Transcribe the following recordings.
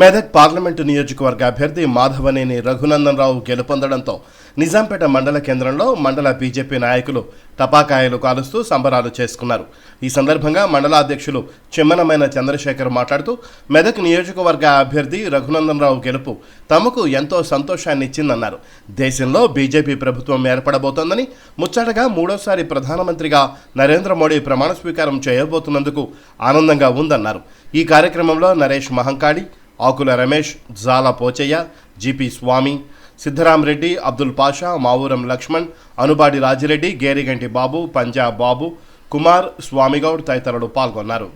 Medak parliament నియోజకవర్గ అభ్యర్థి మాధవనేని రఘునందన్ రావు గెలుపొందడంతో నిజాంపేట మండల కేంద్రంలో మండల బీజేపీ నాయకులు టపాకాయలు కాలుస్తూ సంబరాలు చేసుకున్నారు. ఈ సందర్భంగా మండల అధ్యక్షులు చిమ్మనమైన చంద్రశేఖర్ మాట్లాడుతూ మెదక్ నియోజకవర్గ అభ్యర్థి రఘునందన్ రావు గెలుపు తమకు ఎంతో సంతోషాన్ని ఇచ్చిందన్నారు దేశంలో బీజేపీ ప్రభుత్వం ఏర్పడబోతోందని ముచ్చటగా మూడోసారి ప్రధానమంత్రిగా నరేంద్ర మోడీ ప్రమాణ స్వీకారం చేయబోతున్నందుకు ఆనందంగా ఉందన్నారు. ఈ కార్యక్రమంలో నరేష్ మహంకాళి ఆకుల రమేష్ జాల పోచయ్య జిపి స్వామి సిద్ధరామరెడ్డి అబ్దుల్ పాషా మావూరం లక్ష్మణ్ అనుబాడి రాజిరెడ్డి గేరిగంటి బాబు పంజాబ్ బాబు కుమార్ స్వామిగౌడ్ తదితరులు పాల్గొన్నారు.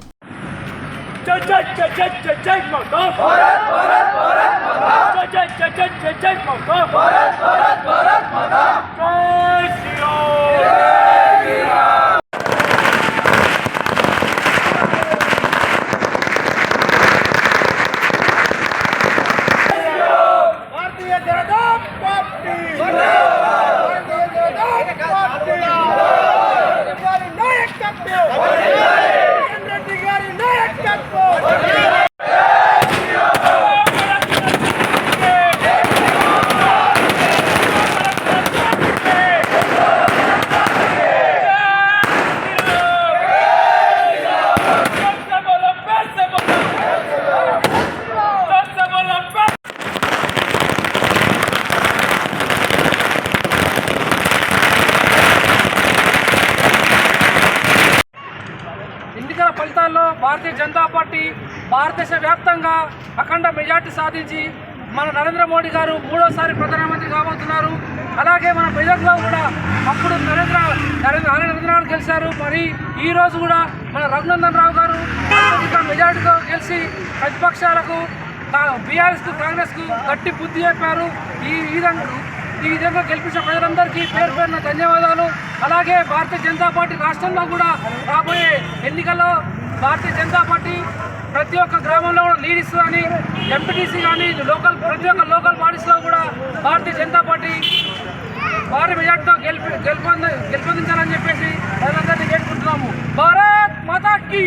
Deus! ఎన్నికల ఫలితాల్లో భారతీయ జనతా పార్టీ భారతదేశ వ్యాప్తంగా అఖండ మెజార్టీ సాధించి మన నరేంద్ర మోడీ గారు మూడోసారి ప్రధానమంత్రి కాబోతున్నారు. అలాగే మన మెదక్లో కూడా అప్పుడు నరేంద్ర నరేంద్ర నరేంద్ర గారు గెలిచారు. మరి ఈరోజు కూడా మన రఘునందన్ రావు గారు మెజార్టీతో గెలిచి ప్రతిపక్షాలకు బీఆర్ఎస్కు కాంగ్రెస్కు గట్టి బుద్ధి చెప్పారు. ఈ ఈ విధంగా ఈ విధంగా గెలిపించిన ప్రజలందరికీ పేరు పేరున ధన్యవాదాలు. అలాగే భారతీయ జనతా పార్టీ రాష్ట్రంలో కూడా రాబోయే ఎన్నికల్లో భారతీయ జనతా పార్టీ ప్రతి ఒక్క గ్రామంలో కూడా లీడ్ ఇస్తుందని ఎంపీటీసీ కానీ లోకల్ ప్రతి ఒక్క లోకల్ బాడీస్లో కూడా భారతీయ జనతా పార్టీ భారీ మెజార్టీతో గెలిపి గెలుపొంది గెలుపొందించాలని చెప్పేసి ప్రజలందరినీ కేట్టుకుంటున్నాము భారత్ భారత్ మాతాకి